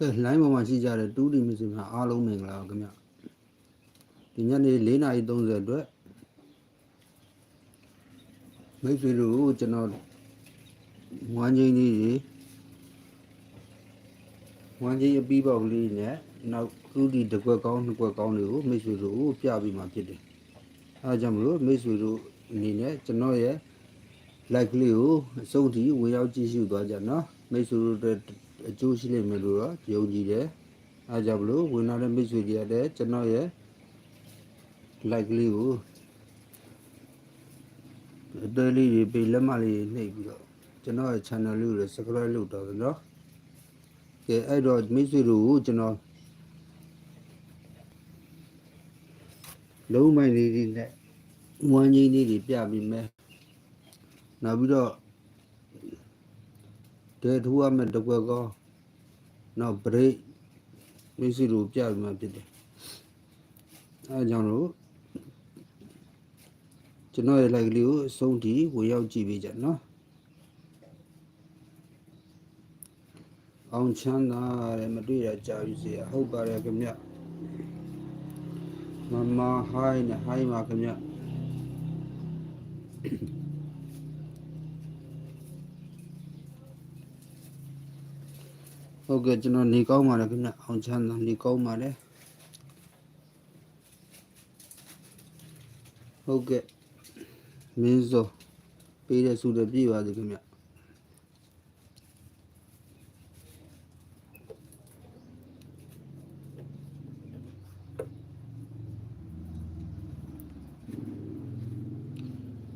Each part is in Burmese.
ကဲ line ပေါ်မှာရှိကြတဲ့တူးဒီမစ်စစ်များအားလုံးမင်္ဂလာပါခင်ဗျဒီညနေ4:30အတွက်မိတ်ဆွေတို့ကိုကျွန်တော်ဝမ်းချင်းကြီးတွေဝမ်းချင်းအပီးပေါက်ကလေးနဲ့နောက်တူးဒီတစ်ကွက်ကောင်းနှစ်ကွက်ကောင်းတွေကိုမိတ်ဆွေတို့ကိုပြပြီးမှဖြစ်တယ်အဲဒါကြောင့်မလို့မိတ်ဆွေတို့အနေနဲ့ကျွန်တော်ရဲ့ like လေးကိုအဆုံးထိဝင်ရောက်ကြည့်ရှုသွားကြနော်မိတ်ဆွေတို့ အတွက်အကျိုးရှိလိမ့်မယ်လို့တော့ယုံကြည်တယ်အဲဒါကြောင့်မလို့ဝင်လာတဲ့မိတ်ဆွေတွေရတယ်ကျွန်တော်ရဲ့ like လေးကိုအသေးလေးတွေပေးလက်မလေးတွေနှိပ်ပြီးတော့ကျွန်တော်ရဲ့ channel လေးကိုလည်း subscribe လုပ်တော့တယ်နော်ကဲအဲ့တော့မိတ်ဆွေတို့ကိုကျွန်တော်လုံးမိုင်းလေးတွေနဲ့ဝမ်းကြီးလေးတွေပြပြီးမယ်နောက်ပြီးတော့ တဲထူရမယ်တစ်ကွက်ကောနောက် break မိတ်ဆွေတို့ပြပြီးမှဖြစ်တယ်အဲဒါကြောင့်လို့ကျွန်တော်ရဲ့ like လေးကိုအဆုံးထိဝင်ရောက်ကြည့်ပေးကြနော်အောင်ချမ်းသာတယ်မတွေ့ရကြာပြီစီဟုတ်ပါတယ်ခင်ဗျမမဟိုင်းနဲ့ဟိုင်းပါခင်ဗျ ဟုတ်ကဲ့ကျွန်တော်နေကောင်းပါတယ်ခင်ဗျအောင်ချမ်းသာနေကောင်းပါတယ်ဟုတ်ကဲ့မင်းစောပေးတဲ့စုတဲ့ပြည့်ပါစေခင်ဗျ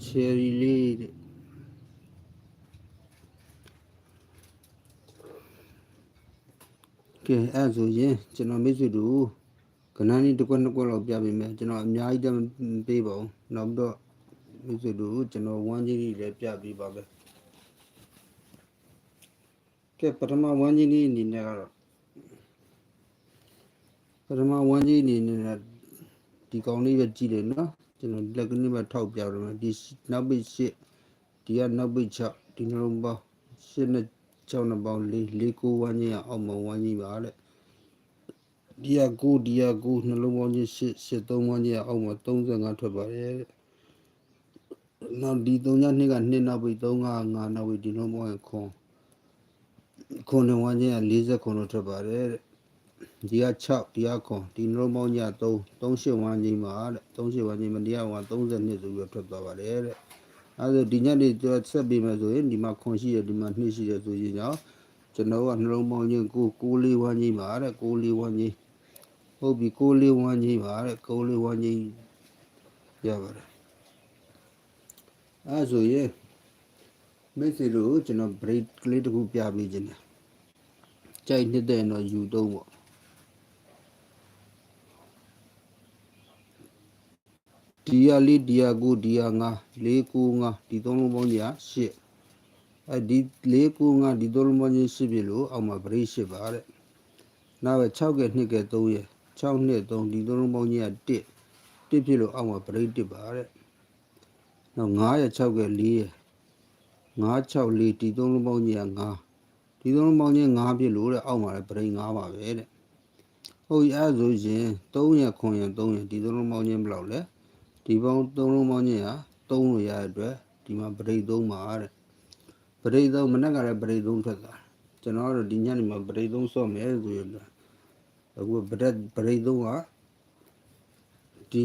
ချယ်ရီလေးတဲ့ ကဲအဲ့ဆိုရင်ကျွန်တော်မိတ်ဆွေတို့ကနန်းလေးတစ်ကွက်နှစ်ကွက်လောက်ပြပေးမယ်ကျွန်တော်အများကြီးတည်းမပေးပါဘူးနောက်ပြီးတော့မိတ်ဆွေတို့ကျွန်တော်ဝမ်းကြီးလေးလည်းပြပေးပါမယ်ကဲပထမဝမ်းကြီးလေးအနေနဲ့ကတော့ပထမဝမ်းကြီးအနေနဲ့ဒီကောင်လေးပဲကြည့်တယ်နော်ကျွန်တော်လက်ကလေးပဲထောက်ပြတော့မယ်ဒီနောက်ပိတ်ရှစ်ဒီကနောက်ပိတ်6ဒီနှလုံးပေါင်းရှစ် နဲ့6နှစ်ပေါင်း4 4 9ဝမ်းကြီးအောင်မဝမ်းကြီးပါတဲ့ဒီက9ဒီက9နှလုံးပေါင်းချင်း8 8 3ဝမ်းကြီးအောင်မ35ထွက်ပါတယ်တဲ့နောက်ဒီ3ညနှစ်က2နောက်ပိတ်3က5နောက်ပိတ်ဒီနှလုံးပေါင်းခွန်ခွန်နဲ့ဝမ်းကြီးက40ခွန်လို့ထွက်ပါတယ်တဲ့ဒီက6ဒီကခွန်ဒီနှလုံးပေါင်းကြီးက3 38ဝမ်းကြီးပါတဲ့38ဝမ်းကြီးမတရားဝမ်း32ဆိုပြီးထွက်သွားပါတယ်တဲ့ အဲဒါဒီညနေကျဆက်ပြီးမယ်ဆိုရင်ဒီမှာခွန်ရှိရဒီမှာနှစ်ရှိရဆိုရင်ကြောင့်ကျွန်တော်ကနှလုံးပေါင်းချင်းကိုကိုလေးဝမ်းကြီးပါတဲ့ကိုလေးဝမ်းကြီးဟုတ်ပြီကိုလေးဝမ်းကြီးပါတဲ့ကိုလေးဝမ်းကြီးရပါတယ်အဲဆိုရင်မိတ်ဆွေတို့ကျွန်တော် break ကလေးတစ်ခုပြပေးခြင်းတယ်ကြိုက်နေတဲ့တော့ယူတော့ပေါ့ ဒီရလေးဒီရကိုဒီရငါ၄ကိုငါဒီသုံးလုံးပေါင်းကြီးရှစ်အဲဒီ၄ကိုငါဒီသုံးလုံးပေါင်းကြီးရှစ်ပြီလို့အောက်မှာ break ရှစ်ပါတဲ့နောက်ပဲ6ကဲ2ကဲ3ရဲ့6နှစ်3ဒီသုံးလုံးပေါင်းကြီးက1 1ဖြစ်လို့အောက်မှာ break 1ပါတဲ့နောက်9ရဲ့6ကဲ4ရဲ့9 6 4ဒီသုံးလုံးပေါင်းကြီးက9ဒီသုံးလုံးပေါင်းကြီး9ဖြစ်လို့တဲ့အောက်မှာလည်း break 9ပါပဲတဲ့ဟုတ်ရဲ့အဲဆိုရင်3ရဲ့9ရဲ့3ရဲ့ဒီသုံးလုံးပေါင်းကြီးဘယ်လောက်လဲ ဒီပေါင်းသုံးလုံးပေါင်းချင်းဟာသုံးလို့ရတဲ့အတွက်ဒီမှာပရိတ်သုံးပါတဲ့ပရိတ်သုံးမနေ့ကလည်းပရိတ်သုံးထွက်တာကျွန်တော်တို့ဒီညနေမှာပရိတ်သုံးဆော့မယ်ဆိုရင်အခုပရက်ပရိတ်သုံးကဒီ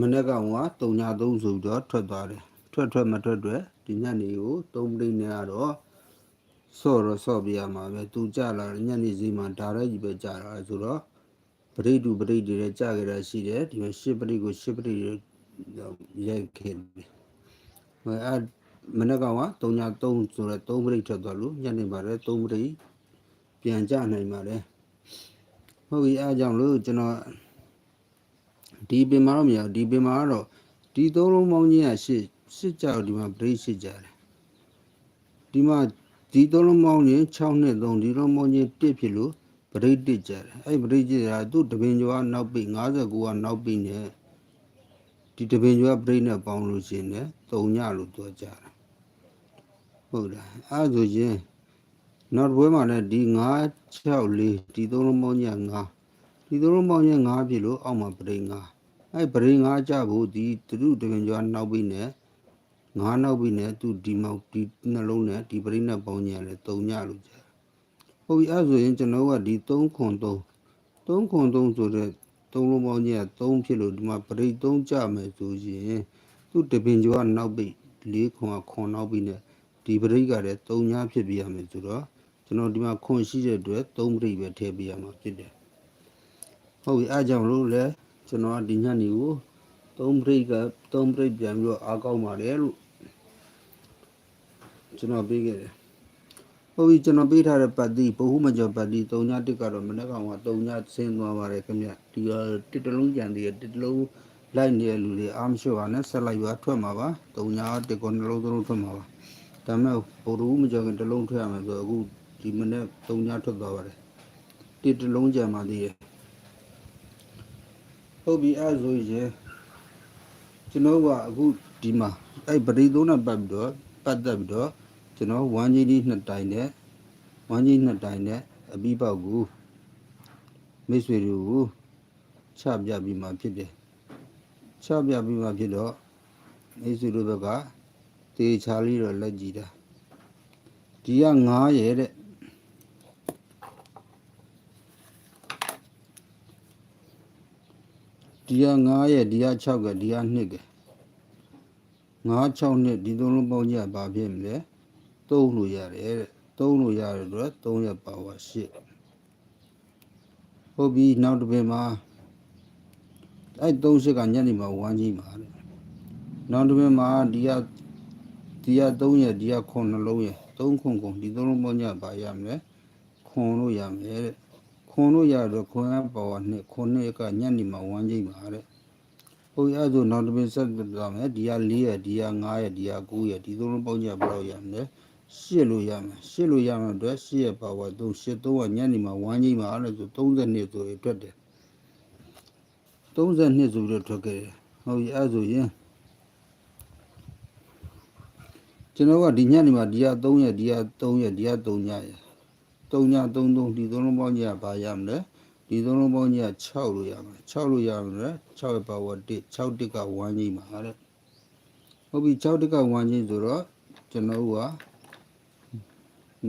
မနေ့ကဟိုကတုံညာသုံးဆိုတော့ထွက်သွားတယ်ထွက်ထွက်မထွက်ထွက်ဒီညနေကိုသုံးပရိတ်နဲ့ကတော့ဆော့တော့ဆော့ပြရမှာပဲသူကြလာညနေစီမှာဒါရဲကြီးပဲကြလာဆိုတော့ပရိတ်တူပရိတ်တွေကြကြရရှိတယ်ဒီမှာရှစ်ပရိတ်ကိုရှစ်ပရိတ် ရိုက်ခဲ့ပြီ။အဲမနေ့ကက3ည3ဆိုတော့3ပရိတ်ထွက်သွားလို့ညနေပါတယ်3ပရိတ်ပြန်ကြနိုင်ပါတယ်။ဟုတ်ပြီအဲအကြောင်းလို့ကျွန်တော်ဒီပင်မှာတော့မရဒီပင်မှာကတော့ဒီသုံးလုံးပေါင်းကြီးကရှစ်ရှစ်ကြောက်ဒီမှာပရိတ်ရှစ်ကြတယ်။ဒီမှာဒီသုံးလုံးပေါင်းကြီး6နဲ့3ဒီလုံးပေါင်းကြီး1ဖြစ်လို့ပရိတ်1ကြတယ်။အဲ့ပရိတ်ကြတာသူ့တပင်ကျော်ကနောက်ပိ59ကနောက်ပိနဲ့ ဒီတပင်ကျွားပြိနဲ့ပေါင်းလို့ရှင်နဲ့တုံညလို့ပြောကြတာဟုတ်လားအဲဆိုရင်နောက်တစ်ပွဲမှာလည်းဒီ9 6 4ဒီသုံးလုံးပေါင်းကြီးက9ဒီသုံးလုံးပေါင်းကြီး9ဖြစ်လို့အောက်မှာပရိ9အဲ့ပရိ9ကြဖို့ဒီသူတို့တပင်ကျော်နောက်ပြီးနဲ့9နောက်ပြီးနဲ့သူဒီမောက်ဒီနှလုံးနဲ့ဒီပရိနဲ့ပေါင်းကြီးကလည်း3ညလို့ကြာဟုတ်ပြီအဲ့ဆိုရင်ကျွန်တော်ကဒီ3ခွန်3 3ခွန်3ဆိုတဲ့ 3လုံးပေါင်းကြီးက3ဖြစ်လို့ဒီမှာပရိ3ကြမယ်ဆိုရင်သူတပင်ကျော်နောက်ပြီး4ခွန်ကခွန်နောက်ပြီးနဲ့ဒီပရိကလည်း3ညဖြစ်ပြရမယ်ဆိုတော့ကျွန်တော်ဒီမှာခွန်ရှိတဲ့အတွက်3ပြိပဲထည့်ပေးရမှာဖြစ်တယ်ဟုတ်ပြီအားကြောင့်လို့လဲကျွန်တော်ကဒီညနေကို3ပြိက3ပြိပြန်ပြီးတော့အားကောင်းပါတယ်လို့ကျွန်တော်ပေးခဲ့တယ် ဟုတ်ပြီကျွန်တော်ပေးထားတဲ့ပတ်တိဘဟုမကျော်ပတ်တိ3ညတစ်ကတော့မနေ့ကောင်က3ညဆင်းသွားပါတယ်ခင်ဗျဒီကတစ်တလုံးကြံသေးတယ်တစ်တလုံးလိုက်နေတဲ့လူတွေအားမလျှော့ပါနဲ့ဆက်လိုက်ပါထွက်မှာပါ3ညတစ်ကောနှလုံးသလုံးထွက်မှာပါဒါမဲ့ဘုရုမကျော်ခင်တစ်လုံးထွက်ရမယ်ဆိုတော့အခုဒီမနေ့သုံးညထွက်သွားပါတယ်တိတလုံးကြံပါသေးတယ်ဟုတ်ပြီအဲ့ဆိုရင်ကျွန်တော်ကအခုဒီမှာအဲ့ပရိသုံးနဲ့ပတ်ပြီးတော့ပတ်သက်ပြီးတော့ ကျွန်တော်ဝမ်းကြီးဒီနှစ်တိုင်နဲ့ဝမ်းကြီးနှစ်တိုင်နဲ့အပြီးပေါက်ကိုမိတ်ဆွေတို့ကိုချပြပြီးမှဖြစ်တယ်ချပြပြီးမှဖြစ်တော့မိတ်ဆွေတို့ဘက်ကတေချာလေးတော့လက်ကြည့်တာဒီက9ရဲ့တဲ့ဒီက9ရဲ့ဒီက6ကဒီက2က9 6နှစ်ဒီသုံးလုံးပေါင်းကြပါဖြစ်မလဲ 3လို့ရတယ်တဲ့3လို့ရတဲ့အတွက်3ရဲ့ပါဝါ8ဟုတ်ပြီနောက်တစ်ပင်မှာအဲ့38ကညနေမှာဝမ်းကြီးမှာတဲ့နောက်တစ်ပင်မှာဒီကဒီက3ရဲ့ဒီက9နှလုံးရဲ့3ခွန်ခွန်ဒီသုံးလုံးပေါင်းကြပါရမယ်ခွန်လို့ရမယ်တဲ့ခွန်လို့ရတော့ခွန်ရပါဝါနှစ်ခွန်နှစ်ကညနေမှာဝမ်းကြီးမှာတဲ့ဟိုရဆိုနောက်တစ်ပင်ဆက်သွားမယ်ဒီက4ရဲ့ဒီက5ရဲ့ဒီက9ရဲ့ဒီသုံးလုံးပေါင်းကြဘယ်လောက်ရမလဲ ရှစ်လို့ရမယ်ရှစ်လို့ရမယ်အတွက်ရှစ်ရဲ့ပါဝါ3ရှစ်3ကညနေမှာဝမ်းကြီးမှာလို့ဆို32ဆိုရင်ထွက်တယ်32ဆိုပြီးတော့ထွက်ခဲ့တယ်ဟုတ်ပြီအဲ့ဆိုရင်ကျွန်တော်ကဒီညနေမှာဒီက3ရက်ဒီက3ရက်ဒီက3ညရက်3ည3 3ဒီသုံးလုံးပေါင်းကြီးကဘာရမလဲဒီသုံးလုံးပေါင်းကြီးက6လို့ရမယ်6လို့ရမယ်6ရဲ့ပါဝါ1 6တစ်က1ကြီးမှာတဲ့ဟုတ်ပြီ6တစ်က1ကြီးဆိုတော့ကျွန်တော်က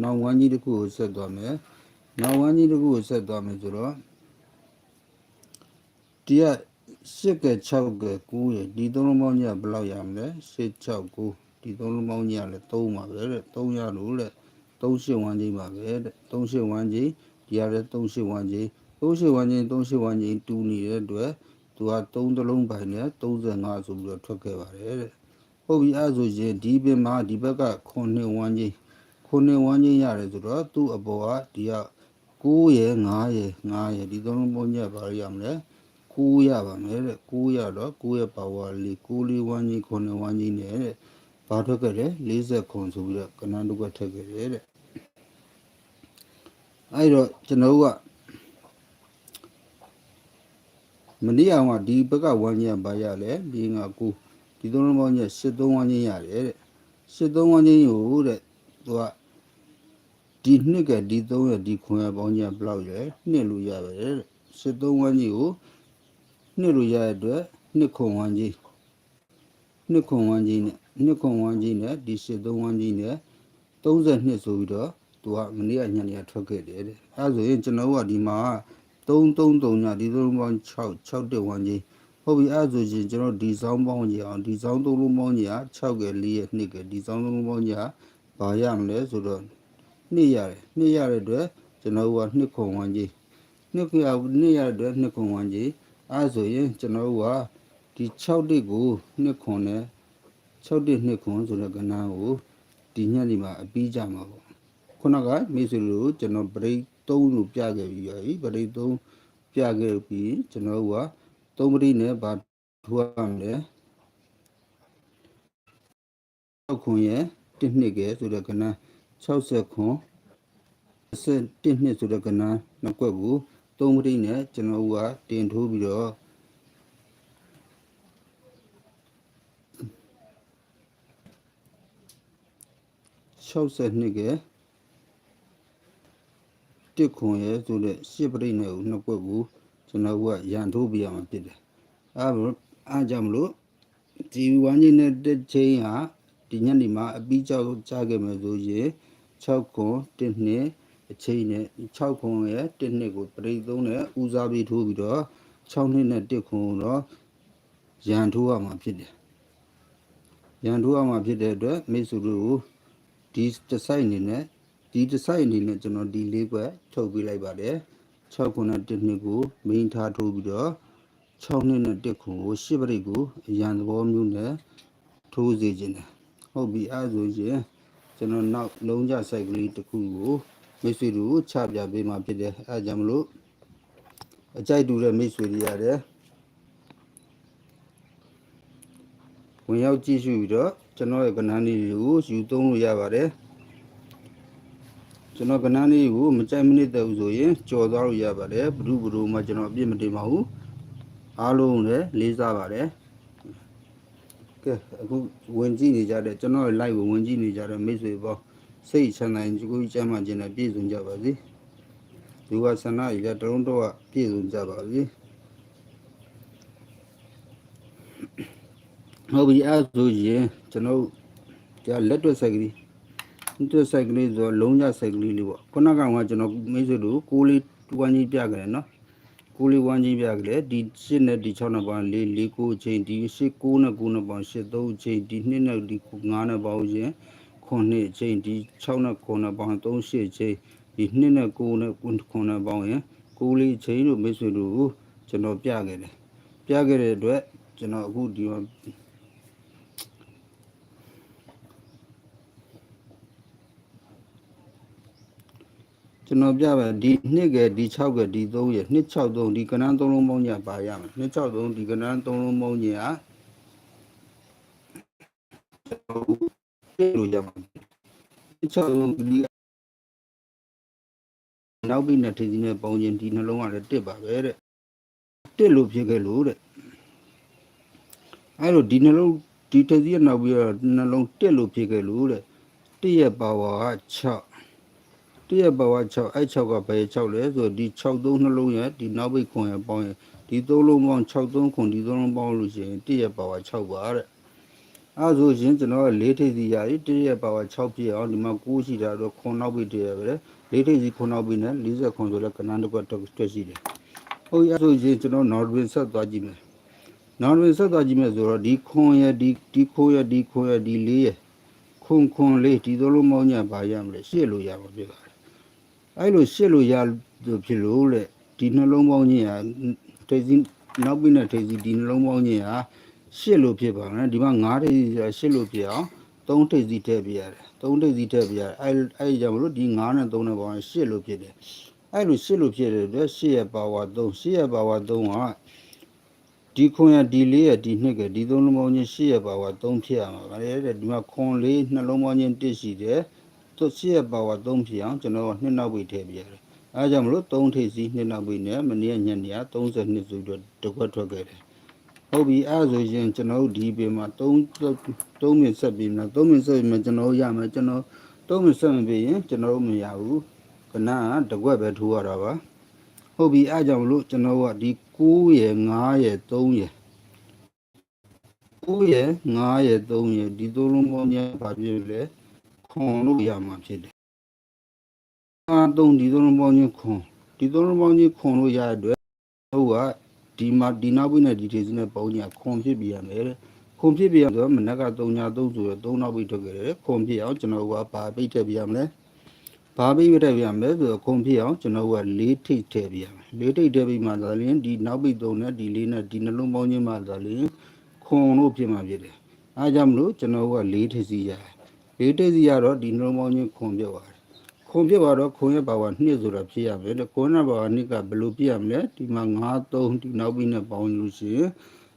နောက်1ကြီးတစ်ခုကိုဆက်သွားမယ်နောက်1ကြီးတစ်ခုကိုဆက်သွားမယ်ဆိုတော့ဒီက8က6က9ရဒီသုံးလုံးပေါင်းကြီးကဘယ်လောက်ရမလဲ8 6 9ဒီသုံးလုံးပေါင်းကြီးကလည်း3ပါပဲတဲ့3ရလို့တဲ့38ဝန်းကြီးပါပဲတဲ့38ဝန်းကြီးဒီရတဲ့38ဝန်းကြီး38ဝန်းကြီး38ဝန်းကြီးတူနေတဲ့အတွက်သူက3သလုံးပိုင်နဲ့35ဆိုပြီးတော့ထွက်ခဲ့ပါတယ်တဲ့ဟုတ်ပြီအဲဆိုရင်ဒီပင်မှာဒီဘက်က9ဝန်းကြီး 9ဝန်းကြီးရတယ်ဆိုတော့သူ့အပေါ်ကဒီက9ရယ်9ရယ်9ရယ်ဒီသုံးလုံးပေါင်းကြီးကဘာရမလဲ9ရပါမယ်တဲ့9ရတော့9ရဲ့ပါဝါလေး9လေးဝန်းကြီး9ဝန်းကြီးနဲ့တဲ့ဘာထွက်ခဲ့လဲ40ခွန်ဆိုပြီးတော့ကနန်းတုကထွက်ခဲ့တယ်တဲ့အဲ့တော့ကျွန်တော်ကမနေ့အောင်ကဒီဘက်ကဝမ်းကြီးကဘာရလဲ၄၅9ဒီသုံးလုံးပေါင်းကြီး73ဝမ်းကြီးရတယ်တဲ့73ဝမ်းကြီးကိုတဲ့သူက ဒီနှစ်ကဒီ3ရဒီခွန်ရပေါင်းကြီးကဘယ်လောက်လဲနှစ်လို့ရပါတယ်တဲ့73ဝမ်းကြီးကိုနှစ်လို့ရတဲ့အတွက်နှစ်ခွန်ဝမ်းကြီးနှစ်ခွန်ဝမ်းကြီးနဲ့နှစ်ခွန်ဝမ်းကြီးနဲ့ဒီ73ဝမ်းကြီးနဲ့32ဆိုပြီးတော့သူကမနေ့ကညနေထွက်ခဲ့တယ်တဲ့အဲဆိုရင်ကျွန်တော်ကဒီမှာ333ညဒီသုံးပေါင်း6 6တက်ဝမ်းကြီးဟုတ်ပြီအဲဆိုရင်ကျွန်တော်ဒီစောင်းပေါင်းကြီးအောင်ဒီစောင်းသုံးလုံးပေါင်းကြီးက6က4ရဲ့2ကဒီစောင်းသုံးလုံးပေါင်းကြီးကဘာရမလဲဆိုတော့ နှစ်ရတယ်နှစ်ရတဲ့အတွက်ကျွန်တော်ကနှစ်ခွန်ဝမ်းကြီးနှစ်ခွန်နှစ်ရတဲ့အတွက်နှစ်ခွန်ဝမ်းကြီးအဲဆိုရင်ကျွန်တော်ကဒီ6တက်ကိုနှစ်ခွန်နဲ့6တက်နှစ်ခွန်ဆိုတဲ့ကဏ္ဍကိုဒီညနေမှာအပြီးကြမှာပေါ့ခုနကမိတ်ဆွေတို့ကျွန်တော် break 3လို့ပြခဲ့ပြီးပြီ break 3ပြခဲ့ပြီးကျွန်တော်က3ပရိနဲ့ဗာထူရမယ်လဲ6ခွန်ရဲ့1နှစ်ကဲဆိုတဲ့ကဏ္ဍ 60ခွန်1နှစ်ဆိုတဲ့ကဏ္ဍနှစ်ကွက်ကို3ပရိနဲ့ကျွန်တော်ကတင်ထိုးပြီးတော့62ကတစ်ခွန်ရဲ့ဆိုတဲ့ရှစ်ပရိနဲ့ကိုနှစ်ကွက်ကိုကျွန်တော်ကရန်ထိုးပြရမှာဖြစ်တယ်အဲဒါအားကြောင့်မလို့ဒီဝမ်းကြီးနဲ့တစ်ချင်းဟာဒီညနေမှာအပြီးကြောက်ကြခဲ့မယ်ဆိုရင် 6ခွန်1နှစ်အချိန်နဲ့6ခွန်ရဲ့1နှစ်ကိုပရိသုံးနဲ့ဦးစားပြီးထိုးပြီးတော့6နှစ်နဲ့1ခွန်ကိုတော့ရန်ထိုးရမှာဖြစ်တယ်ရန်ထိုးရမှာဖြစ်တဲ့အတွက်မိတ်ဆွေတို့ကိုဒီတစ်ဆိုင်အနေနဲ့ဒီတစ်ဆိုင်အနေနဲ့ကျွန်တော်ဒီလေးကွက်ထုတ်ပေးလိုက်ပါတယ်6ခုနဲ့1နှစ်ကိုမိန်းထားထိုးပြီးတော့6နှစ်နဲ့1ခုကို10ပရိတ်ကိုအရန်သဘောမျိုးနဲ့ထိုးစေခြင်းတယ်ဟုတ်ပြီအဲဆိုရင် ကျွန်တော်နောက်လုံးကြဆိုင်ကလေးတစ်ခုကိုမိတ်ဆွေတို့ကိုချပြပေးမှာဖြစ်တယ်အဲကြောင့်မလို့အကြိုက်တူတဲ့မိတ်ဆွေတွေရတယ်ဝင်ရောက်ကြည့်ရှုပြီးတော့ကျွန်တော်ရဲ့ကဏ္ဍလေးတွေကိုယူသုံးလို့ရပါတယ်ကျွန်တော်ကဏ္ဍလေးကိုမကြိုက်မနစ်တဲ့ဘူးဆိုရင်ကြော်သွားလို့ရပါတယ်ဘ ᱹ ဘ ᱹ မှကျွန်တော်အပြစ်မတင်ပါဘူးအားလုံးလည်းလေးစားပါတယ် ကဲအခုဝင်ကြည့်နေကြတဲ့ကျွန်တော်ရဲ့ live ကိုဝင်ကြည့်နေကြတဲ့မိတ်ဆွေပေါင်းစိတ်ချမ်းသာရင်ကြိုးကြမ်းမှခြင်းနဲ့ပြည့်စုံကြပါစေဒီဝဆန္ဒရတလုံးတော့ပြည့်စုံကြပါစေဟုတ်ပြီအဲဆိုရင်ကျွန်တော်ကြာလက်တွက်ဆိုင်ကလေးလက်တွက်ဆိုင်ကလေးဆိုတော့လုံးကြဆိုင်ကလေးလေးပေါ့ခုနကကကျွန်တော်မိတ်ဆွေတို့ကိုလေးဝမ်းကြီးပြကြတယ်နော် ကိုလေးဝမ်းကြီးပြကြတယ်ဒီ8နဲ့ဒီ6နဲ့ပေါင်း4 4 9အချိန်ဒီ8 9နဲ့9နဲ့ပေါင်း8 3အချိန်ဒီ2နဲ့ဒီ9နဲ့ပေါင်းရင်9အချိန်ဒီ6နဲ့9နဲ့ပေါင်း3 8အချိန်ဒီ2နဲ့9နဲ့9နဲ့ပေါင်းရင်9လေးအချိန်လို့မိတ်ဆွေတို့ကိုကျွန်တော်ပြခဲ့တယ်ပြခဲ့တဲ့အတွက်ကျွန်တော်အခုဒီမှာ ကျွန်တော်ပြပါဒီနှစ်ကဒီ6ကဒီ3ရနှစ်63ဒီကဏ္ဍ3လုံးပေါင်းညာပါရမယ်နှစ်63ဒီကဏ္ဍ3လုံးပေါင်းညာပြလို့ရမှာနှစ်63ဒီနောက်ပြီးနဲ့ထင်းစီနဲ့ပေါင်းခြင်းဒီနှလုံးကလည်းတစ်ပါပဲတဲ့တစ်လို့ဖြစ်ခဲ့လို့တဲ့အဲ့လိုဒီနှလုံးဒီထင်းစီကနောက်ပြီးတော့နှလုံးတစ်လို့ဖြစ်ခဲ့လို့တဲ့တစ်ရဲ့ပါဝါက6 တည့်ရဘဝ6အဲ့6ကဘယ်6လဲဆိုဒီ6 3နှလုံးရဲ့ဒီနောက်ဘိတ်ခွန်ရဲ့ပေါင်းရဲ့ဒီ3လုံးပေါင်း6 3ခွန်ဒီ3လုံးပေါင်းလို့ရှိရင်တည့်ရဘဝ6ပါတဲ့အဲဆိုရင်ကျွန်တော်၄ထိပ်စီရည်တည့်ရဘဝ6ပြည့်အောင်ဒီမှာ9ရှိတာတော့ခွန်နောက်ဘိတ်တည့်ရပဲ၄ထိပ်စီခွန်နောက်ဘိတ်နဲ့40ခွန်ဆိုလဲကနန်းတစ်ခွက်တွက်ရှိတယ်ဟုတ်ရဆိုရင်ကျွန်တော်နော်ဒဝင်ဆက်သွားကြည့်မယ်နော်ဒဝင်ဆက်သွားကြည့်မယ်ဆိုတော့ဒီခွန်ရဲ့ဒီဒီခိုးရဲ့ဒီခွန်ရဲ့ဒီလေးရဲ့ခွန်ခွန်လေးဒီသုံးလုံးပေါင်းညာပါရမလဲရှေ့လို့ရမှာပြပါ အဲ့လိုရှစ်လို့ရလို့ဖြစ်လို့လေဒီနှလုံးပေါင်းခြင်းဟာထိပ်စီနောက်ပြီးနဲ့ထိပ်စီဒီနှလုံးပေါင်းခြင်းဟာရှစ်လို့ဖြစ်ပါမယ်ဒီမှာ9ထိပ်စီရှစ်လို့ဖြစ်အောင်3ထိပ်စီထည့်ပြရတယ်3ထိပ်စီထည့်ပြရတယ်အဲ့အဲ့ကြောင့်မလို့ဒီ9နဲ့3နဲ့ပေါင်းရင်ရှစ်လို့ဖြစ်တယ်အဲ့လိုရှစ်လို့ဖြစ်တဲ့အတွက်ရှစ်ရဲ့ပါဝါ3ရှစ်ရဲ့ပါဝါ3ဟာဒီခွန်ရဒီလေးရဒီနှစ်ကဒီသုံးလုံးပေါင်းချင်းရှစ်ရပါဝါ3ဖြစ်ရမှာဗါလေတဲ့ဒီမှာခွန်လေးနှလုံးပေါင်းချင်း1ရှိတယ် သူရှိရပါဝါ3ဖြစ်အောင်ကျွန်တော်နှစ်နောက်ပိတ်ထည့်ပြရတယ်။အဲကြောင့်မလို့3ထိပ်စီနှစ်နောက်ပိတ်နဲ့မနေ့ညနေ32စုအတွက်တကွက်ထွက်ခဲ့တယ်။ဟုတ်ပြီအဲဆိုရင်ကျွန်တော်ဒီပေမှာ3 3မိနစ်ဆက်ပြီးမှ3မိနစ်ဆက်ပြီးမှကျွန်တော်ရမယ်ကျွန်တော်3မိနစ်ဆက်မပြီးရင်ကျွန်တော်မရဘူး။ခဏကတကွက်ပဲထိုးရတာပါ။ဟုတ်ပြီအဲကြောင့်မလို့ကျွန်တော်ကဒီ9ရယ်9ရယ်3ရယ်9ရယ်9ရယ်3ရယ်ဒီသုံးလုံးပေါင်းများပါပြည့်လဲ။ ခွန်လို့ရမှာဖြစ်တယ်။အာသုံးဒီသုံးလုံးပေါင်းချင်းခွန်ဒီသုံးလုံးပေါင်းချင်းခွန်လို့ရတဲ့အတွက်ဟုတ်ကဒီမှာဒီနောက်ပိနဲ့ဒီထေစီနဲ့ပေါင်းညာခွန်ဖြစ်ပြရမယ်တဲ့။ခွန်ဖြစ်ပြရဆိုတော့မနက်က3ညာ3ဆိုတော့3နောက်ပိထုတ်ခဲ့တယ်ခွန်ဖြစ်အောင်ကျွန်တော်ကဘာပိတ်ထည့်ပြရမလဲ။ဘာပိတ်ထည့်ပြရမလဲဆိုတော့ခွန်ဖြစ်အောင်ကျွန်တော်က၄ထိပ်ထည့်ပြရမယ်။၄ထိပ်ထည့်ပြီးမှသာလျှင်ဒီနောက်ပိ3နဲ့ဒီ၄နဲ့ဒီနှလုံးပေါင်းချင်းမှသာလျှင်ခွန်လို့ဖြစ်မှာဖြစ်တယ်။အားကြောင့်မလို့ကျွန်တော်က၄ထိပ်စီရတယ် လေးတိတ်စီကတော့ဒီနှလုံးပေါင်းချင်းခွန်ပြပါတယ်ခွန်ပြပါတော့ခွန်ရဲ့ပါဝါ2ဆိုတာဖြစ်ရမယ်လေခွန်ရဲ့ပါဝါ2ကဘယ်လိုပြရမလဲဒီမှာ9 3ဒီနောက်ပြီးနဲ့ပေါင်းလို့ရှိရင်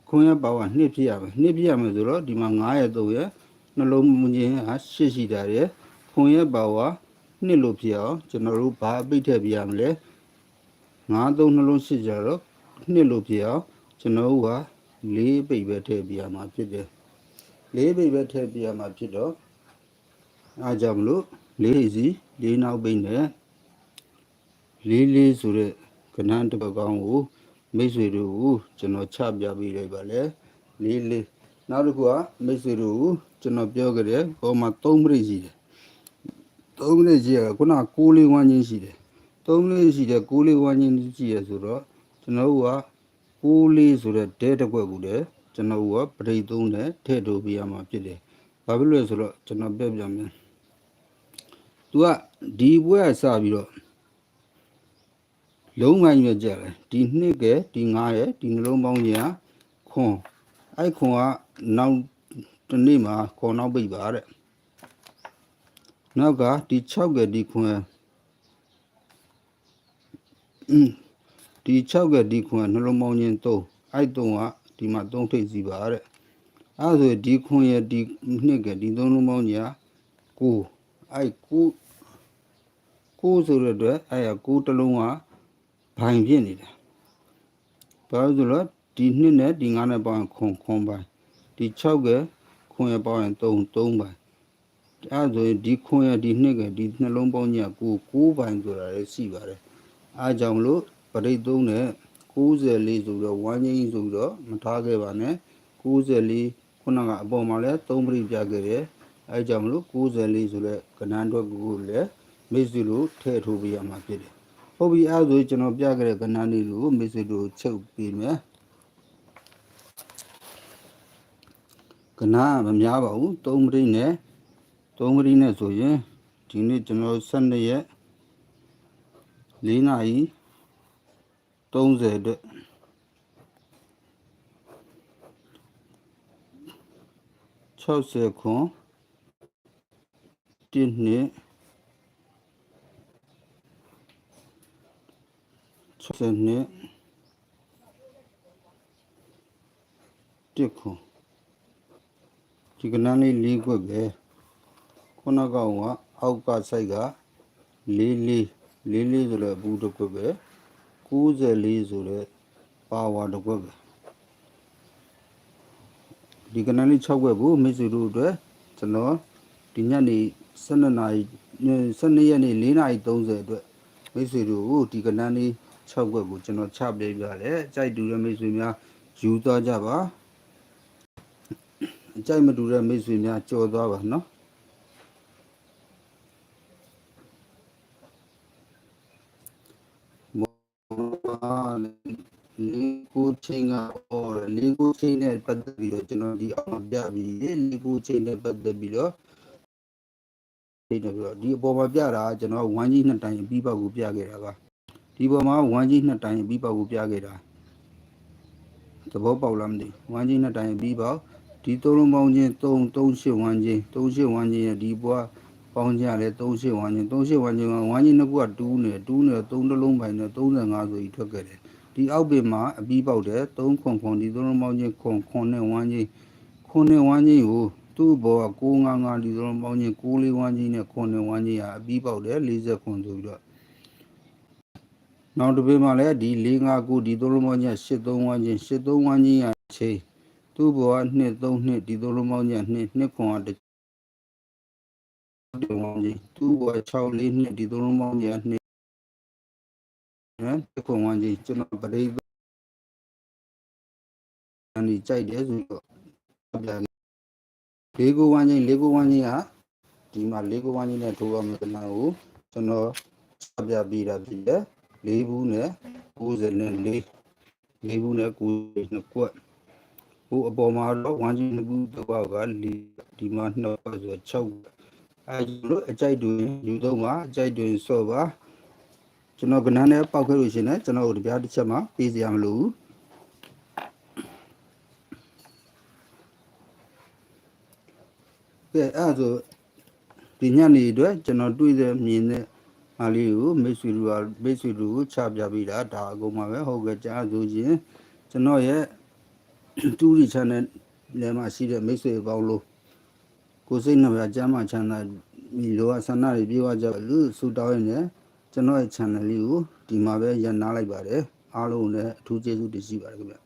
ခွန်ရဲ့ပါဝါ2ဖြစ်ရမယ်2ဖြစ်ရမယ်ဆိုတော့ဒီမှာ9ရဲ့3ရဲ့နှလုံးမချင်းဟာ8ရှိတာရဲ့ခွန်ရဲ့ပါဝါ2လို့ဖြစ်အောင်ကျွန်တော်တို့ဘာအပိတ်ထည့်ပြရမလဲ9 3နှလုံး8ကြတော့2လို့ဖြစ်အောင်ကျွန်တော်တို့က4ပိတ်ပဲထည့်ပြရမှာဖြစ်တယ်4ပိတ်ပဲထည့်ပြရမှာဖြစ်တော့ အားကြောင့်မလို့လေးစီလေးနောက်ပိတ်နဲ့လေးလေးဆိုတဲ့ကဏ္ဍတစ်ပတ်ကောင်းကိုမိတ်ဆွေတို့ကိုကျွန်တော်ချပြပေးလိုက်ပါလေလေးလေးနောက်တစ်ခုကမိတ်ဆွေတို့ကိုကျွန်တော်ပြောကြတယ်ဟောမှာ၃မိနစ်ရှိတယ်၃မိနစ်ရှိရခုန6လေးဝန်းချင်းရှိတယ်၃မိနစ်ရှိတယ်6လေးဝန်းချင်းရှိရဆိုတော့ကျွန်တော်တို့က6လေးဆိုတဲ့ဒဲတစ်ခွက်ကိုလည်းကျွန်တော်တို့ကပရိတ်သုံးနဲ့ထည့်ထုတ်ပေးရမှာဖြစ်တယ်ဘာဖြစ်လို့လဲဆိုတော့ကျွန်တော်ပြပြမယ် သူကဒီဘွဲကစပြီးတော့လုံးမိုင်းရွက်ကြတယ်ဒီနှစ်ကဲဒီငါးရဲ့ဒီနှလုံးပေါင်းကြီးကခွန်အဲ့ခွန်ကနောက်တစ်နေ့မှာခွန်နောက်ပိတ်ပါတဲ့နောက်ကဒီ6ကဲဒီခွန်อืมဒီ6ကဲဒီခွန်ကနှလုံးပေါင်းချင်း3အဲ့3ကဒီမှာ3ထိပ်စီပါတဲ့အဲ့ဒါဆိုဒီခွန်ရဲ့ဒီနှစ်ကဲဒီ3လုံးပေါင်းကြီးက9 အဲ့9 9ဆိုတဲ့အတွက်အဲ့ရ9တစ်လုံးကဘိုင်ဖြစ်နေတာဘာလို့ဆိုတော့ဒီနှစ်နဲ့ဒီငါးနဲ့ပေါင်းရင်ခွန်ခွန်ဘိုင်ဒီ6ကခွန်ရပေါင်းရင်3 3ဘိုင်အဲဆိုရင်ဒီခွန်ရဒီနှစ်ကဒီနှလုံးပေါင်းကြီးက9 9ဘိုင်ဆိုတာလည်းရှိပါတယ်အဲကြောင့်မလို့ပရိတ်သုံးနဲ့94ဆိုတော့ဝမ်းချင်းဆိုတော့မထားခဲ့ပါနဲ့94ခုနကအပေါ်မှာလည်း3ပရိပြခဲ့တယ် အဲကြောင့်မလို့94ဆိုတဲ့ကဏ္ဍအတွက်ကိုလည်းမေ့စုလို့ထည့်ထိုးပေးရမှာဖြစ်တယ်ဟုတ်ပြီအဲဆိုကျွန်တော်ပြခဲ့တဲ့ကဏ္ဍလေးကိုမေ့စုလို့ချုပ်ပေးမယ်ကဏ္ဍမများပါဘူး3ပရိနဲ့3ပရိနဲ့ဆိုရင်ဒီနေ့ကျွန်တော်12ရက်4နာရီ30အတွက်60ခွန် 1နှစ်60နှစ်1ခွန်ဒီကနန်းလေး၄ခွက်ပဲခုနကောင်ကအောက်ကစိုက်ကလေးလေးလေးလေးဆိုတော့ဘူးတစ်ခွက်ပဲ94ဆိုတော့ပါဝါတစ်ခွက်ပဲဒီကနန်းလေး6ခွက်ကိုမိတ်ဆွေတို့အတွက်ကျွန်တော် ဒီညနေ12နာရီ12ရက်နေ့4နာရီ30အတွက်မိတ်ဆွေတို့ကိုဒီကနန်းလေး6ခွက်ကိုကျွန်တော်ချပေးပြတယ်အကြိုက်တူတဲ့မိတ်ဆွေများယူသွားကြပါအကြိုက်မတူတဲ့မိတ်ဆွေများကြော်သွားပါနော်လေးကိုချင်းကဟောလေးကိုချင်းနဲ့ပတ်သက်ပြီးတော့ကျွန်တော်ဒီအောင်ပြပြီးလေးကိုချင်းနဲ့ပတ်သက်ပြီးတော့ ဒီတော့ဒီအပေါ်မှာပြတာကျွန်တော်ဝမ်းကြီးနှစ်တိုင်ပြီးပေါက်ကိုပြခဲ့တာပါဒီပေါ်မှာဝမ်းကြီးနှစ်တိုင်ပြီးပေါက်ကိုပြခဲ့တာသဘောပေါက်လားမသိဝမ်းကြီးနှစ်တိုင်ပြီးပေါက်ဒီသုံးလုံးပေါင်းချင်း3 38ဝမ်းချင်း38ဝမ်းချင်းရဲ့ဒီဘွားပေါင်းကြလဲ38ဝမ်းချင်း38ဝမ်းချင်းဝမ်းချင်းနှစ်ခုကတူးနေတူးနေ3တလုံးပိုင်နဲ့35ဆိုကြီးထွက်ခဲ့တယ်ဒီအောက်ပင်မှာအပြီးပေါက်တယ်3ခွန်ခွန်ဒီသုံးလုံးပေါင်းချင်းခွန်ခွန်နဲ့ဝမ်းချင်းခွန်နဲ့ဝမ်းချင်းကို သူ့ဘောက655ဒီသုံးလုံးပေါင်းချင်း6လေးဝမ်းချင်းနဲ့ခွန်နဲ့ဝမ်းချင်းဟာအပြီးပေါက်တယ်40ခွန်ဆိုပြီးတော့နောက်တစ်ပင်မှာလည်းဒီ459ဒီသုံးလုံးပေါင်းချင်း83ဝမ်းချင်း83ဝမ်းချင်းရချိန်သူ့ဘောက2 3နှစ်ဒီသုံးလုံးပေါင်းချင်း2နှစ်ခွန်ကတဝမ်းကြီးသူ့ဘော6လေးနှစ်ဒီသုံးလုံးပေါင်းချင်း2နော်တခွန်ဝမ်းကြီးကျွန်တော်ပရိသတ်အန်ဒီကြိုက်တယ်ဆိုတော့ပြ လေးကိုဝမ်းကြီးလေးကိုဝမ်းကြီးဟာဒီမှာလေးကိုဝမ်းကြီးနဲ့ထိုးရမယ်ကနာကိုကျွန်တော်ပြပြတာဖြစ်တယ်လေးဘူးနဲ့94လေးဘူးနဲ့92ကွက်ဟိုအပေါ်မှာတော့ဝမ်းကြီးနှစ်ခုတော့ကဒီမှာနှစ်ပတ်ဆို6အဲလိုအကြိုက်တွေယူတော့မှာအကြိုက်တွေစော့ပါကျွန်တော်ကဏ္ဍနဲ့ပောက်ခဲ့လို့ရှင်လည်းကျွန်တော်တို့တပြားတစ်ချက်မှပေးစရာမလိုဘူး ကဲအဲ့ဒါဆိုဒီညနေအတွက်ကျွန်တော်တွေ့တဲ့မြင်တဲ့အားလေးကိုမိတ်ဆွေတို့ကမိတ်ဆွေတို့ကိုချပြပေးတာဒါအကုန်ပါပဲဟုတ်ကဲ့ကြားဆိုချင်းကျွန်တော်ရဲ့တူရီ channel လည်းမှရှိတဲ့မိတ်ဆွေအပေါင်းလို့ကိုစိတ်နှပြကျမ်းမှချမ်းသာမိလိုအဆန္ဒတွေပြေဝကြလို့ဆူတောင်းရနေကျွန်တော်ရဲ့ channel လေးကိုဒီမှာပဲရန်နာလိုက်ပါတယ်အားလုံးလည်းအထူးကျေးဇူးတင်ရှိပါတယ်ခင်ဗျ